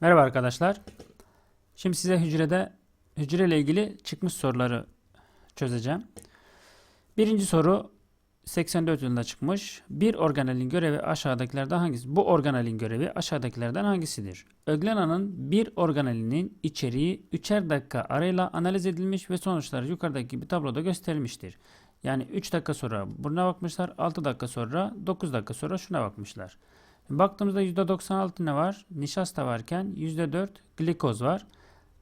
Merhaba arkadaşlar. Şimdi size hücrede hücre ile ilgili çıkmış soruları çözeceğim. Birinci soru 84 yılında çıkmış. Bir organelin görevi aşağıdakilerden hangisi? Bu organelin görevi aşağıdakilerden hangisidir? Öglena'nın bir organelinin içeriği 3'er dakika arayla analiz edilmiş ve sonuçları yukarıdaki gibi tabloda gösterilmiştir. Yani 3 dakika sonra buna bakmışlar, 6 dakika sonra, 9 dakika sonra şuna bakmışlar. Baktığımızda %96 ne var? Nişasta varken %4 glikoz var.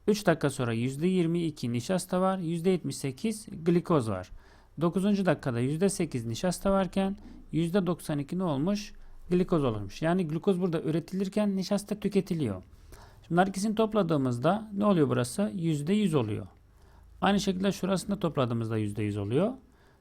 3 dakika sonra %22 nişasta var. %78 glikoz var. 9. dakikada %8 nişasta varken %92 ne olmuş? Glikoz olmuş. Yani glikoz burada üretilirken nişasta tüketiliyor. Her ikisini topladığımızda ne oluyor burası? %100 oluyor. Aynı şekilde şurasını da topladığımızda %100 oluyor.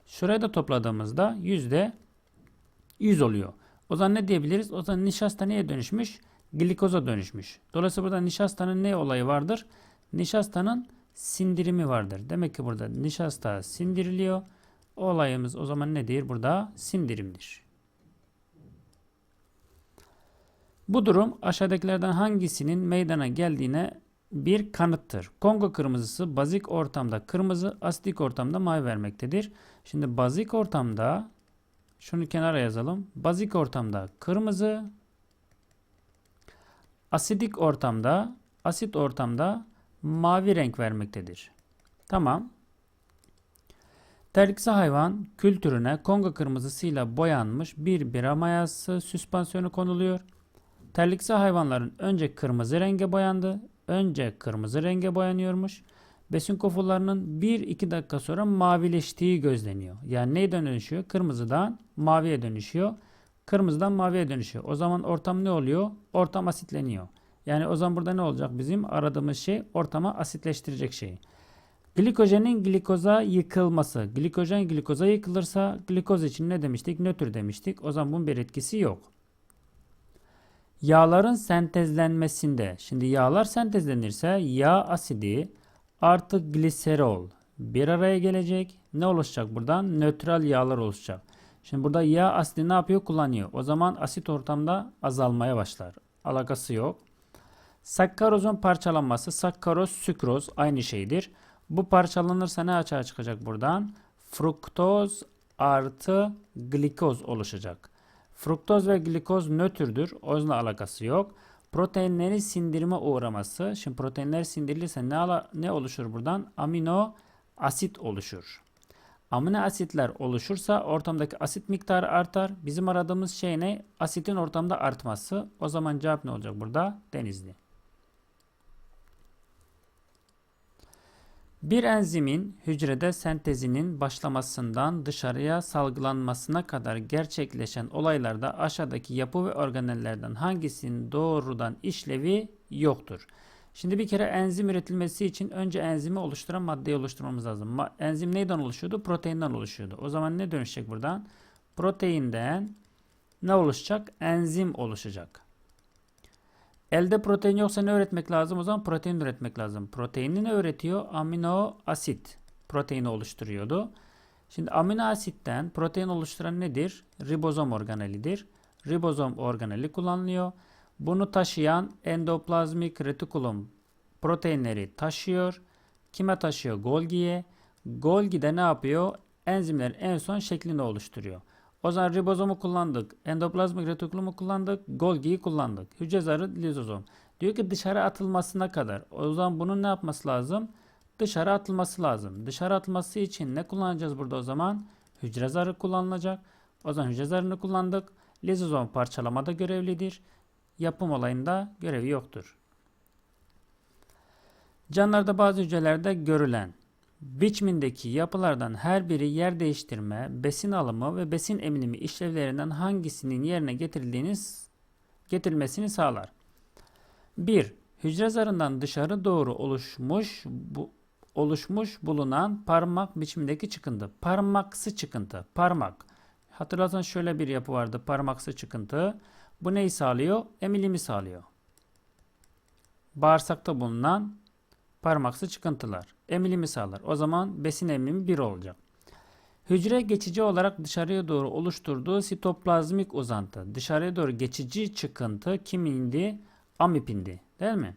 Şurayı da topladığımızda %100 oluyor. O zaman ne diyebiliriz? O zaman nişasta neye dönüşmüş? Glikoza dönüşmüş. Dolayısıyla burada nişastanın ne olayı vardır? Nişastanın sindirimi vardır. Demek ki burada nişasta sindiriliyor. O olayımız o zaman nedir? Burada sindirimdir. Bu durum aşağıdakilerden hangisinin meydana geldiğine bir kanıttır. Kongo kırmızısı bazik ortamda kırmızı, asidik ortamda mavi vermektedir. Şimdi bazik ortamda şunu kenara yazalım. Bazik ortamda kırmızı, asidik ortamda, asit ortamda mavi renk vermektedir. Tamam. Terlikse hayvan kültürüne Kongo kırmızısıyla boyanmış bir bira mayası süspansiyonu konuluyor. Terlikse hayvanların önce kırmızı renge boyandı. Önce kırmızı renge boyanıyormuş. Besin kofularının 1-2 dakika sonra mavileştiği gözleniyor. Yani neyden dönüşüyor? Kırmızıdan maviye dönüşüyor. Kırmızıdan maviye dönüşüyor. O zaman ortam ne oluyor? Ortam asitleniyor. Yani o zaman burada ne olacak bizim aradığımız şey ortama asitleştirecek şey. Glikojenin glikoza yıkılması. Glikojen glikoza yıkılırsa glikoz için ne demiştik? Nötr demiştik. O zaman bunun bir etkisi yok. Yağların sentezlenmesinde. Şimdi yağlar sentezlenirse yağ asidi artı gliserol bir araya gelecek. Ne oluşacak buradan? Nötral yağlar oluşacak. Şimdi burada yağ asidi ne yapıyor? Kullanıyor. O zaman asit ortamda azalmaya başlar. Alakası yok. Sakkarozun parçalanması, sakkaroz, sükroz aynı şeydir. Bu parçalanırsa ne açığa çıkacak buradan? Fruktoz artı glikoz oluşacak. Fruktoz ve glikoz nötrdür. O yüzden alakası yok. Proteinlerin sindirime uğraması. Şimdi proteinler sindirilirse ne, ala, ne oluşur buradan? Amino asit oluşur. Amino asitler oluşursa ortamdaki asit miktarı artar. Bizim aradığımız şey ne? Asitin ortamda artması. O zaman cevap ne olacak burada? Denizli. Bir enzimin hücrede sentezinin başlamasından dışarıya salgılanmasına kadar gerçekleşen olaylarda aşağıdaki yapı ve organellerden hangisinin doğrudan işlevi yoktur? Şimdi bir kere enzim üretilmesi için önce enzimi oluşturan maddeyi oluşturmamız lazım. Enzim neyden oluşuyordu? Proteinden oluşuyordu. O zaman ne dönüşecek buradan? Proteinden ne oluşacak? Enzim oluşacak. Elde protein yoksa ne üretmek lazım? O zaman protein üretmek lazım. Proteini ne üretiyor? Amino asit. Proteini oluşturuyordu. Şimdi amino asitten protein oluşturan nedir? Ribozom organelidir. Ribozom organeli kullanılıyor. Bunu taşıyan endoplazmik retikulum proteinleri taşıyor. Kime taşıyor? Golgi'ye. Golgi de ne yapıyor? Enzimlerin en son şeklini oluşturuyor. O zaman ribozomu kullandık. Endoplazmik retikulumu kullandık. Golgi'yi kullandık. Hücre zarı lizozom. Diyor ki dışarı atılmasına kadar. O zaman bunun ne yapması lazım? Dışarı atılması lazım. Dışarı atılması için ne kullanacağız burada o zaman? Hücre zarı kullanılacak. O zaman hücre zarını kullandık. Lizozom parçalamada görevlidir. Yapım olayında görevi yoktur. Canlılarda bazı hücrelerde görülen biçimindeki yapılardan her biri yer değiştirme, besin alımı ve besin eminimi işlevlerinden hangisinin yerine getirildiğini getirilmesini sağlar. 1. Hücre zarından dışarı doğru oluşmuş bu, oluşmuş bulunan parmak biçimindeki çıkıntı. Parmaksı çıkıntı. Parmak. Hatırlarsanız şöyle bir yapı vardı. Parmaksı çıkıntı. Bu neyi sağlıyor? Emilimi sağlıyor. Bağırsakta bulunan parmaksı çıkıntılar. Emilimi sağlar. O zaman besin emilimi 1 olacak. Hücre geçici olarak dışarıya doğru oluşturduğu sitoplazmik uzantı. Dışarıya doğru geçici çıkıntı kimindi? amipindi. Değil mi?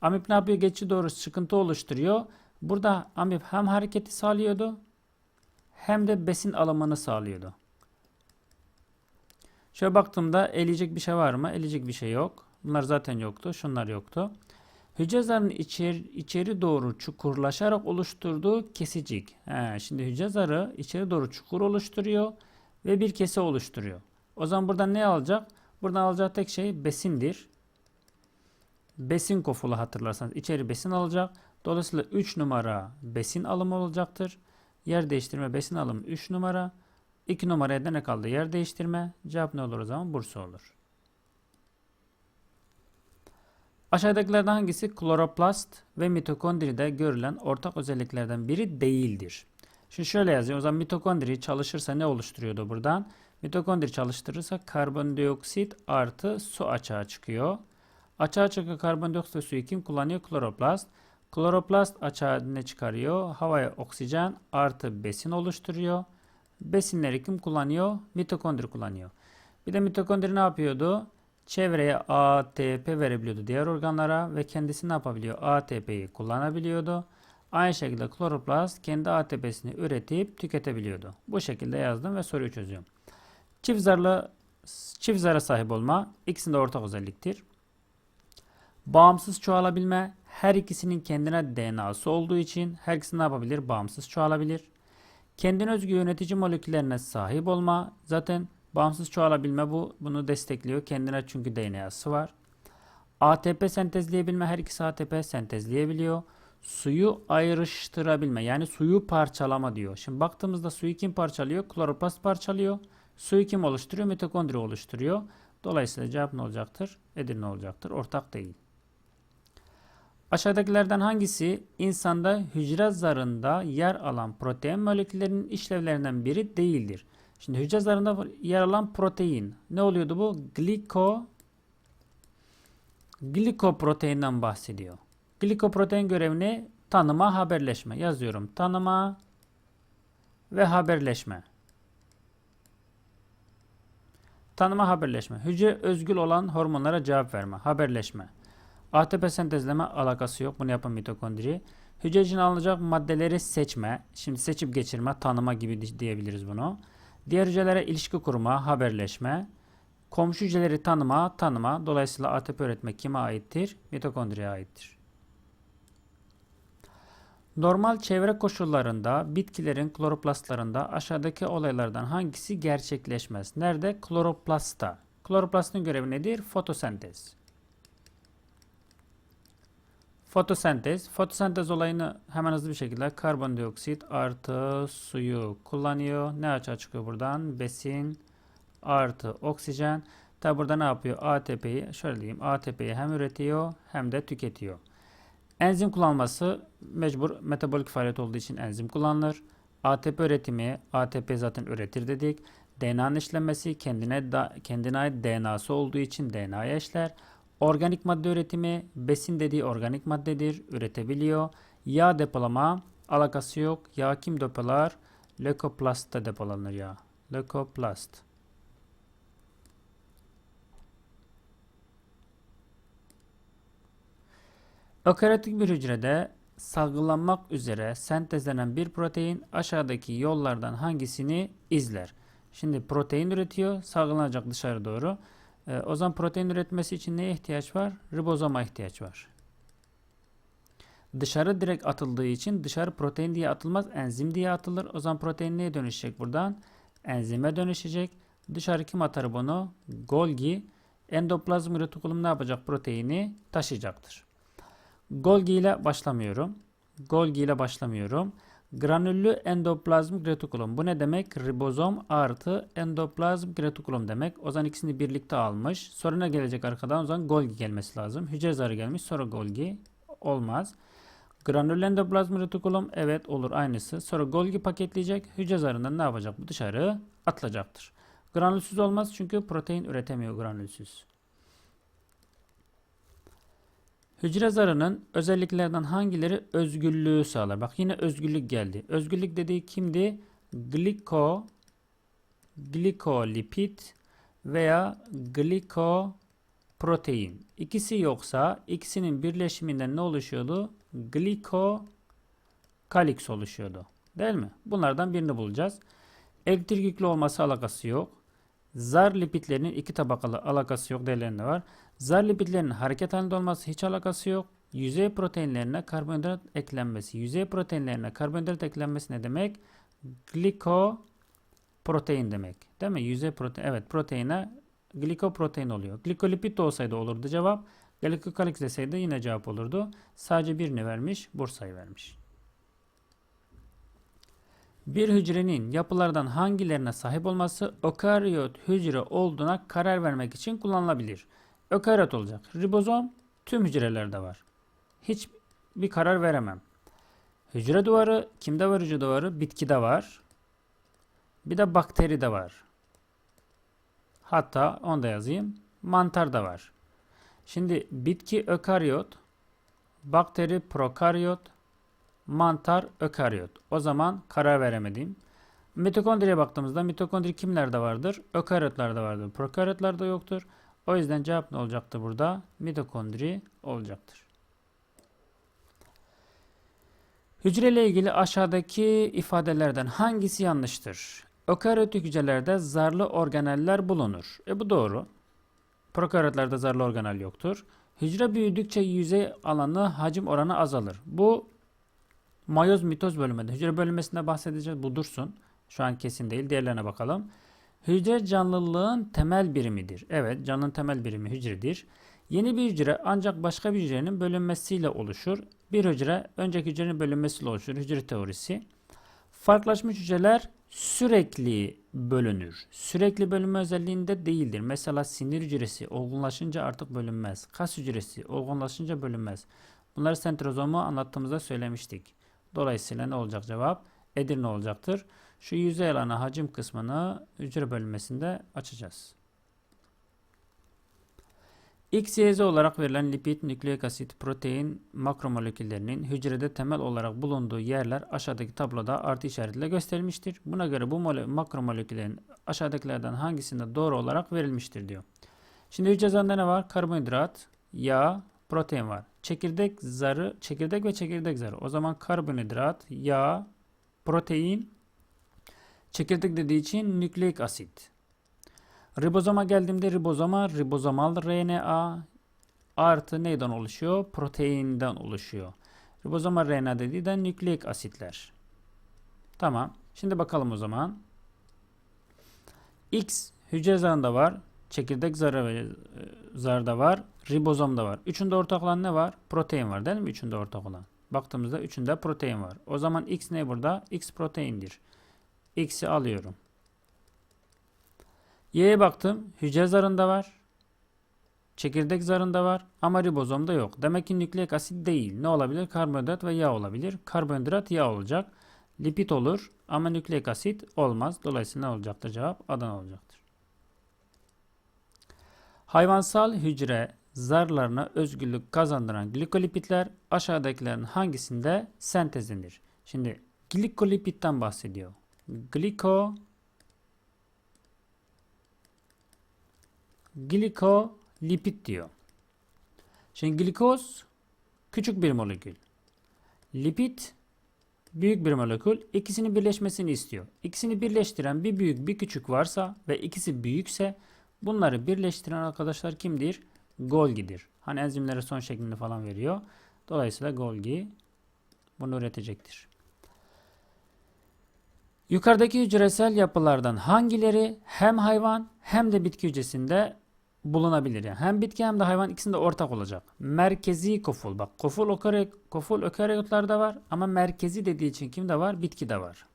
Amip ne yapıyor? Geçici doğru çıkıntı oluşturuyor. Burada amip hem hareketi sağlıyordu hem de besin alımını sağlıyordu. Şöyle baktığımda eleyecek bir şey var mı? Eleyecek bir şey yok. Bunlar zaten yoktu. Şunlar yoktu. Hücre zarının içeri, içeri doğru çukurlaşarak oluşturduğu kesicik. He, şimdi hücre zarı içeri doğru çukur oluşturuyor ve bir kese oluşturuyor. O zaman buradan ne alacak? Buradan alacağı tek şey besindir. Besin kofulu hatırlarsanız içeri besin alacak. Dolayısıyla 3 numara besin alımı olacaktır. Yer değiştirme besin alımı 3 numara. 2 numaraya da ne kaldı? Yer değiştirme. Cevap ne olur o zaman? Bursa olur. Aşağıdakilerden hangisi kloroplast ve mitokondride görülen ortak özelliklerden biri değildir? Şimdi şöyle yazıyor. O zaman mitokondri çalışırsa ne oluşturuyordu buradan? Mitokondri çalıştırırsa karbondioksit artı su açığa çıkıyor. Açığa çıkan karbondioksit ve suyu kim kullanıyor? Kloroplast. Kloroplast açığa ne çıkarıyor? Havaya oksijen artı besin oluşturuyor. Besinleri kim kullanıyor? Mitokondri kullanıyor. Bir de mitokondri ne yapıyordu? Çevreye ATP verebiliyordu diğer organlara ve kendisi ne yapabiliyor? ATP'yi kullanabiliyordu. Aynı şekilde kloroplast kendi ATP'sini üretip tüketebiliyordu. Bu şekilde yazdım ve soruyu çözüyorum. Çift zarlı çift zara sahip olma ikisinde ortak özelliktir. Bağımsız çoğalabilme her ikisinin kendine DNA'sı olduğu için her ikisi ne yapabilir? Bağımsız çoğalabilir. Kendine özgü yönetici moleküllerine sahip olma zaten bağımsız çoğalabilme bu bunu destekliyor. Kendine çünkü DNA'sı var. ATP sentezleyebilme her ikisi ATP sentezleyebiliyor. Suyu ayrıştırabilme yani suyu parçalama diyor. Şimdi baktığımızda suyu kim parçalıyor? Kloroplast parçalıyor. Suyu kim oluşturuyor? Mitokondri oluşturuyor. Dolayısıyla cevap ne olacaktır? Edirne olacaktır. Ortak değil. Aşağıdakilerden hangisi insanda hücre zarında yer alan protein moleküllerinin işlevlerinden biri değildir? Şimdi hücre zarında yer alan protein ne oluyordu bu? Gliko glikoproteinden bahsediyor. Glikoprotein görevini tanıma, haberleşme. Yazıyorum. Tanıma ve haberleşme. Tanıma, haberleşme. Hücre özgül olan hormonlara cevap verme, haberleşme. ATP sentezleme alakası yok. Bunu yapan mitokondri. Hücre için alınacak maddeleri seçme. Şimdi seçip geçirme, tanıma gibi diyebiliriz bunu. Diğer hücrelere ilişki kurma, haberleşme. Komşu hücreleri tanıma, tanıma. Dolayısıyla ATP üretmek kime aittir? Mitokondriye aittir. Normal çevre koşullarında bitkilerin kloroplastlarında aşağıdaki olaylardan hangisi gerçekleşmez? Nerede? Kloroplastta. Kloroplastın görevi nedir? Fotosentez. Fotosentez. Fotosentez olayını hemen hızlı bir şekilde karbondioksit artı suyu kullanıyor. Ne açığa çıkıyor buradan? Besin artı oksijen. Tabi burada ne yapıyor? ATP'yi şöyle diyeyim. ATP'yi hem üretiyor hem de tüketiyor. Enzim kullanması mecbur metabolik faaliyet olduğu için enzim kullanılır. ATP üretimi ATP zaten üretir dedik. DNA'nın işlenmesi kendine da, kendine ait DNA'sı olduğu için DNA'ya işler. Organik madde üretimi besin dediği organik maddedir. Üretebiliyor. Yağ depolama alakası yok. Yağ kim depolar? Lökoplastta depolanır yağ. Lökoplast. Ökaryotik bir hücrede salgılanmak üzere sentezlenen bir protein aşağıdaki yollardan hangisini izler? Şimdi protein üretiyor, salgılanacak dışarı doğru. Ee, o zaman protein üretmesi için neye ihtiyaç var? Ribozoma ihtiyaç var. Dışarı direkt atıldığı için dışarı protein diye atılmaz, enzim diye atılır. O zaman protein neye dönüşecek buradan? Enzime dönüşecek. Dışarı kim atar bunu? Golgi. Endoplazm retikulum ne yapacak? Proteini taşıyacaktır. Golgi ile başlamıyorum. Golgi ile başlamıyorum. Granüllü endoplazmik retikulum. Bu ne demek? Ribozom artı endoplazmik retikulum demek. O zaman ikisini birlikte almış. Sonra ne gelecek arkadan? O zaman Golgi gelmesi lazım. Hücre zarı gelmiş. Sonra Golgi. Olmaz. Granüllü endoplazmik retikulum. Evet olur aynısı. Sonra Golgi paketleyecek. Hücre zarından ne yapacak? Bu dışarı atılacaktır. Granülsüz olmaz çünkü protein üretemiyor granülsüz. Hücre zarının özelliklerden hangileri özgürlüğü sağlar? Bak yine özgürlük geldi. Özgürlük dediği kimdi? Gliko, glikolipid veya gliko protein. İkisi yoksa ikisinin birleşiminden ne oluşuyordu? Glikokaliks oluşuyordu. Değil mi? Bunlardan birini bulacağız. Elektrik yüklü olması alakası yok. Zar lipidlerinin iki tabakalı alakası yok değerlerinde var. Zar lipidlerinin hareket halinde olması hiç alakası yok. Yüzey proteinlerine karbonhidrat eklenmesi. Yüzey proteinlerine karbonhidrat eklenmesi ne demek? Glikoprotein demek. Değil mi? Yüzey protein. Evet proteine glikoprotein oluyor. Glikolipid olsaydı olurdu cevap. Glikokalik deseydi yine cevap olurdu. Sadece birini vermiş. Bursa'yı vermiş. Bir hücrenin yapılardan hangilerine sahip olması ökaryot hücre olduğuna karar vermek için kullanılabilir. Ökaryot olacak. Ribozom tüm hücrelerde var. Hiç bir karar veremem. Hücre duvarı kimde var hücre duvarı? Bitkide var. Bir de bakteride var. Hatta onu da yazayım. Mantar da var. Şimdi bitki ökaryot, bakteri prokaryot, mantar ökaryot. O zaman karar veremedim. Mitokondriye baktığımızda mitokondri kimlerde vardır? Ökaryotlarda vardır. Prokaryotlarda yoktur. O yüzden cevap ne olacaktır burada? Mitokondri olacaktır. Hücre ile ilgili aşağıdaki ifadelerden hangisi yanlıştır? Ökaryotik hücrelerde zarlı organeller bulunur. E bu doğru. Prokaryotlerde zarlı organel yoktur. Hücre büyüdükçe yüzey alanı hacim oranı azalır. Bu mayoz mitoz bölümünde. Hücre bölünmesinde bahsedeceğiz. Bu dursun. Şu an kesin değil. Diğerlerine bakalım. Hücre canlılığın temel birimidir. Evet canlının temel birimi hücredir. Yeni bir hücre ancak başka bir hücrenin bölünmesiyle oluşur. Bir hücre önceki hücrenin bölünmesiyle oluşur. Hücre teorisi. Farklılaşmış hücreler sürekli bölünür. Sürekli bölünme özelliğinde değildir. Mesela sinir hücresi olgunlaşınca artık bölünmez. Kas hücresi olgunlaşınca bölünmez. Bunları sentrozomu anlattığımızda söylemiştik. Dolayısıyla ne olacak cevap? Edirne olacaktır. Şu yüzey alanı hacim kısmını hücre bölünmesinde açacağız. X, Y, Z olarak verilen lipid, nükleik asit, protein, makromoleküllerinin hücrede temel olarak bulunduğu yerler aşağıdaki tabloda artı işaretiyle gösterilmiştir. Buna göre bu makromoleküllerin aşağıdakilerden hangisinde doğru olarak verilmiştir diyor. Şimdi hücre zarında ne var? Karbonhidrat, yağ, protein var. Çekirdek zarı, çekirdek ve çekirdek zarı. O zaman karbonhidrat, yağ, protein, çekirdek dediği için nükleik asit. Ribozoma geldiğimde ribozoma ribozomal RNA artı neyden oluşuyor? Proteinden oluşuyor. Ribozomal RNA dediği de nükleik asitler. Tamam. Şimdi bakalım o zaman. X hücre zarında var. Çekirdek zarı e, zarda var. Ribozomda var. Üçünde ortak olan ne var? Protein var değil mi? Üçünde ortak olan. Baktığımızda üçünde protein var. O zaman X ne burada? X proteindir. X'i alıyorum. Y'ye baktım. Hücre zarında var. Çekirdek zarında var ama ribozomda yok. Demek ki nükleik asit değil. Ne olabilir? Karbonhidrat ve yağ olabilir. Karbonhidrat yağ olacak. Lipid olur ama nükleik asit olmaz. Dolayısıyla ne olacaktır cevap? Adana olacaktır. Hayvansal hücre zarlarına özgürlük kazandıran glikolipidler aşağıdakilerin hangisinde sentezlenir? Şimdi glikolipidden bahsediyor. Gliko glikolipid diyor. Şimdi glikoz küçük bir molekül. Lipid büyük bir molekül. İkisinin birleşmesini istiyor. İkisini birleştiren bir büyük bir küçük varsa ve ikisi büyükse bunları birleştiren arkadaşlar kimdir? Golgi'dir. Hani enzimlere son şeklinde falan veriyor. Dolayısıyla Golgi bunu üretecektir. Yukarıdaki hücresel yapılardan hangileri hem hayvan hem de bitki hücresinde bulunabilir. Yani hem bitki hem de hayvan ikisinde ortak olacak. Merkezi koful. Bak koful, okare, koful ökaryotlarda var ama merkezi dediği için kimde var? Bitkide var.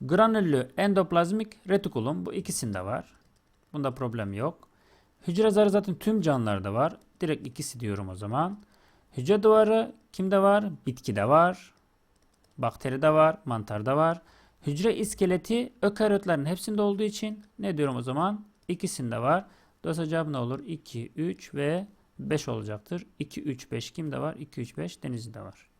Granüllü endoplazmik retikulum bu ikisinde var. Bunda problem yok. Hücre zarı zaten tüm canlılarda var. Direkt ikisi diyorum o zaman. Hücre duvarı kimde var? Bitkide var. Bakteride var. Mantarda var. Hücre iskeleti ökaryotların hepsinde olduğu için ne diyorum o zaman? İkisinde var. Dolayısıyla cevap ne olur? 2, 3 ve 5 olacaktır. 2, 3, 5 kimde var? 2, 3, 5 denizde var.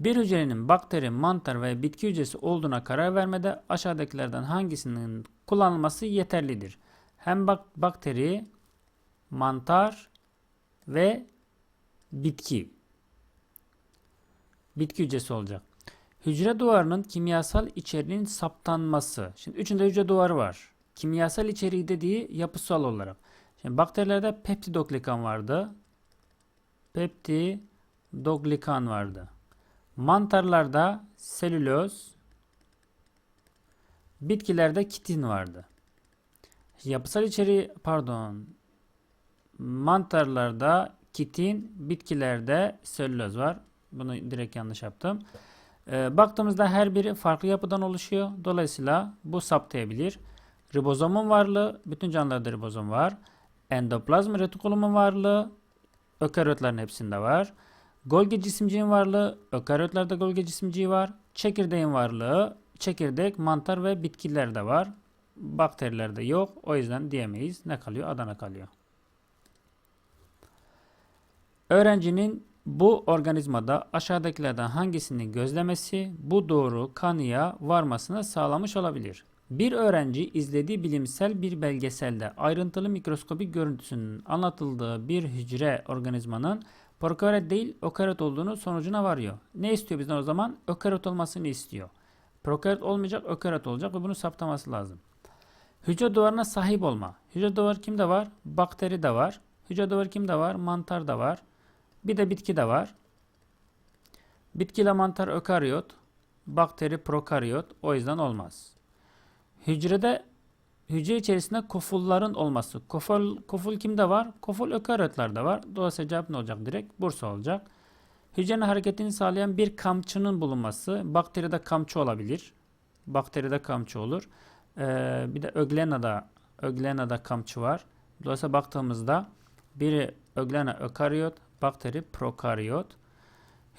Bir hücrenin bakteri, mantar ve bitki hücresi olduğuna karar vermede aşağıdakilerden hangisinin kullanılması yeterlidir. Hem bak bakteri, mantar ve bitki. Bitki hücresi olacak. Hücre duvarının kimyasal içeriğinin saptanması. Şimdi üçünde hücre duvarı var. Kimyasal içeriği dediği yapısal olarak. Şimdi bakterilerde peptidoglikan vardı. Peptidoglikan vardı. Mantarlarda selüloz, bitkilerde kitin vardı. Yapısal içeriği pardon mantarlarda kitin, bitkilerde selüloz var. Bunu direkt yanlış yaptım. Ee, baktığımızda her biri farklı yapıdan oluşuyor. Dolayısıyla bu saptayabilir. Ribozomun varlığı, bütün canlılarda ribozom var. Endoplazm retikulumun varlığı, ökaryotların hepsinde var. Golgi cisimciğin varlığı, ökaryotlerde Golgi cisimciği var. Çekirdeğin varlığı, çekirdek, mantar ve bitkilerde var. Bakterilerde yok. O yüzden diyemeyiz. Ne kalıyor? Adana kalıyor. Öğrencinin bu organizmada aşağıdakilerden hangisini gözlemesi bu doğru kanıya varmasını sağlamış olabilir. Bir öğrenci izlediği bilimsel bir belgeselde ayrıntılı mikroskobik görüntüsünün anlatıldığı bir hücre organizmanın prokaryot değil ökaryot olduğunu sonucuna varıyor. Ne istiyor bizden o zaman? Ökaryot olmasını istiyor. Prokaryot olmayacak, ökaryot olacak ve bunu saptaması lazım. Hücre duvarına sahip olma. Hücre duvarı kimde var? Bakteri de var. Hücre duvarı kimde var? Mantar da var. Bir de bitki de var. Bitkiyle mantar ökaryot, bakteri prokaryot o yüzden olmaz. Hücrede hücre içerisinde kofulların olması. Koful, koful kimde var? Koful ökaryotlerde var. Dolayısıyla cevap ne olacak direkt? Bursa olacak. Hücrenin hareketini sağlayan bir kamçının bulunması. Bakteride kamçı olabilir. Bakteride kamçı olur. Ee, bir de öglenada, öglenada kamçı var. Dolayısıyla baktığımızda biri öglena ökaryot, bakteri prokaryot.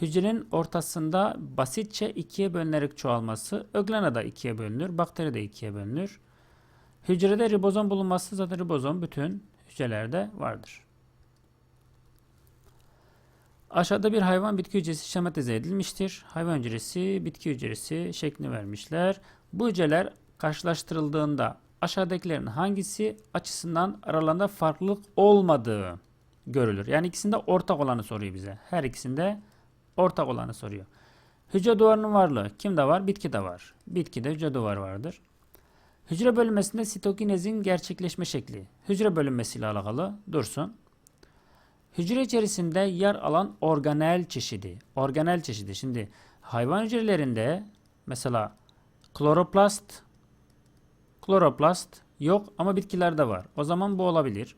Hücrenin ortasında basitçe ikiye bölünerek çoğalması. Öglena da ikiye bölünür. Bakteri de ikiye bölünür. Hücrede ribozom bulunması zaten ribozom bütün hücrelerde vardır. Aşağıda bir hayvan bitki hücresi şematize edilmiştir. Hayvan hücresi, bitki hücresi şeklini vermişler. Bu hücreler karşılaştırıldığında aşağıdakilerin hangisi açısından aralarında farklılık olmadığı görülür. Yani ikisinde ortak olanı soruyor bize. Her ikisinde ortak olanı soruyor. Hücre duvarının varlığı kimde var? Bitkide var. Bitkide hücre duvarı vardır. Hücre bölünmesinde sitokinezin gerçekleşme şekli. Hücre bölünmesiyle alakalı dursun. Hücre içerisinde yer alan organel çeşidi. Organel çeşidi. Şimdi hayvan hücrelerinde mesela kloroplast kloroplast yok ama bitkilerde var. O zaman bu olabilir.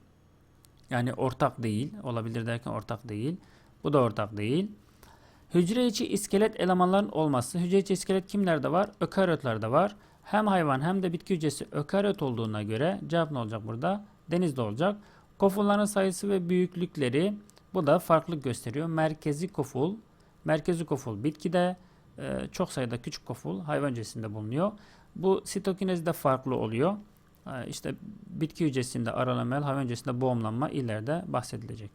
Yani ortak değil. Olabilir derken ortak değil. Bu da ortak değil. Hücre içi iskelet elemanların olması. Hücre içi iskelet kimlerde var? Ökaryotlerde var. Hem hayvan hem de bitki hücresi ökaryot olduğuna göre cevap ne olacak burada? Denizde olacak. Kofulların sayısı ve büyüklükleri bu da farklılık gösteriyor. Merkezi koful, merkezi koful bitkide, e, çok sayıda küçük koful hayvan hücresinde bulunuyor. Bu sitokinezde farklı oluyor. İşte bitki hücresinde aralamalı, hayvan hücresinde boğumlanma ileride bahsedilecek.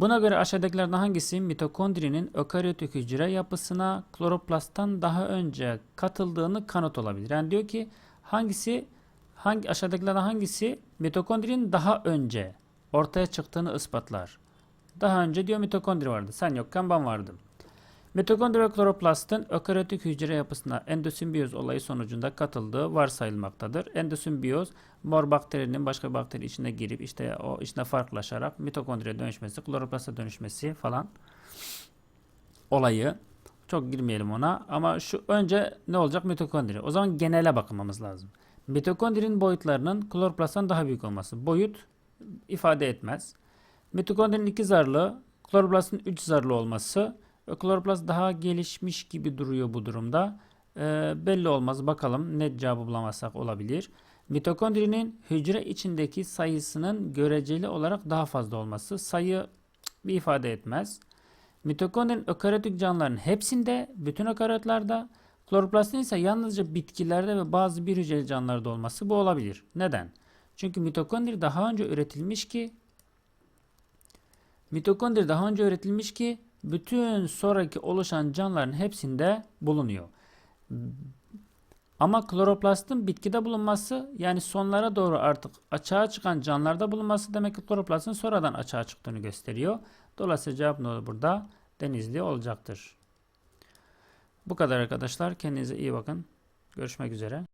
Buna göre aşağıdakilerden hangisi mitokondrinin ökaryotik hücre yapısına kloroplastten daha önce katıldığını kanıt olabilir. Yani diyor ki hangisi hangi aşağıdakilerden hangisi mitokondrinin daha önce ortaya çıktığını ispatlar. Daha önce diyor mitokondri vardı. Sen yokken ben vardım. Mitokondri ve kloroplastın ökaryotik hücre yapısına endosimbiyoz olayı sonucunda katıldığı varsayılmaktadır. Endosimbiyoz mor bakterinin başka bir bakteri içine girip işte o içine farklılaşarak mitokondriye dönüşmesi, kloroplasta dönüşmesi falan olayı. Çok girmeyelim ona ama şu önce ne olacak mitokondri? O zaman genele bakmamız lazım. Mitokondrinin boyutlarının kloroplasttan daha büyük olması. Boyut ifade etmez. Mitokondrinin iki zarlı, kloroplastın üç zarlı olması Kloroplast daha gelişmiş gibi duruyor bu durumda. E, belli olmaz. Bakalım net cevabı bulamazsak olabilir. Mitokondrinin hücre içindeki sayısının göreceli olarak daha fazla olması sayı bir ifade etmez. Mitokondrinin ökaryotik canlıların hepsinde, bütün ökaryotlarda, kloroplastin ise yalnızca bitkilerde ve bazı bir hücreli canlılarda olması bu olabilir. Neden? Çünkü mitokondri daha önce üretilmiş ki mitokondri daha önce üretilmiş ki bütün sonraki oluşan canlıların hepsinde bulunuyor. Ama kloroplastın bitkide bulunması yani sonlara doğru artık açığa çıkan canlılarda bulunması demek ki kloroplastın sonradan açığa çıktığını gösteriyor. Dolayısıyla cevap ne olur burada? Denizli olacaktır. Bu kadar arkadaşlar. Kendinize iyi bakın. Görüşmek üzere.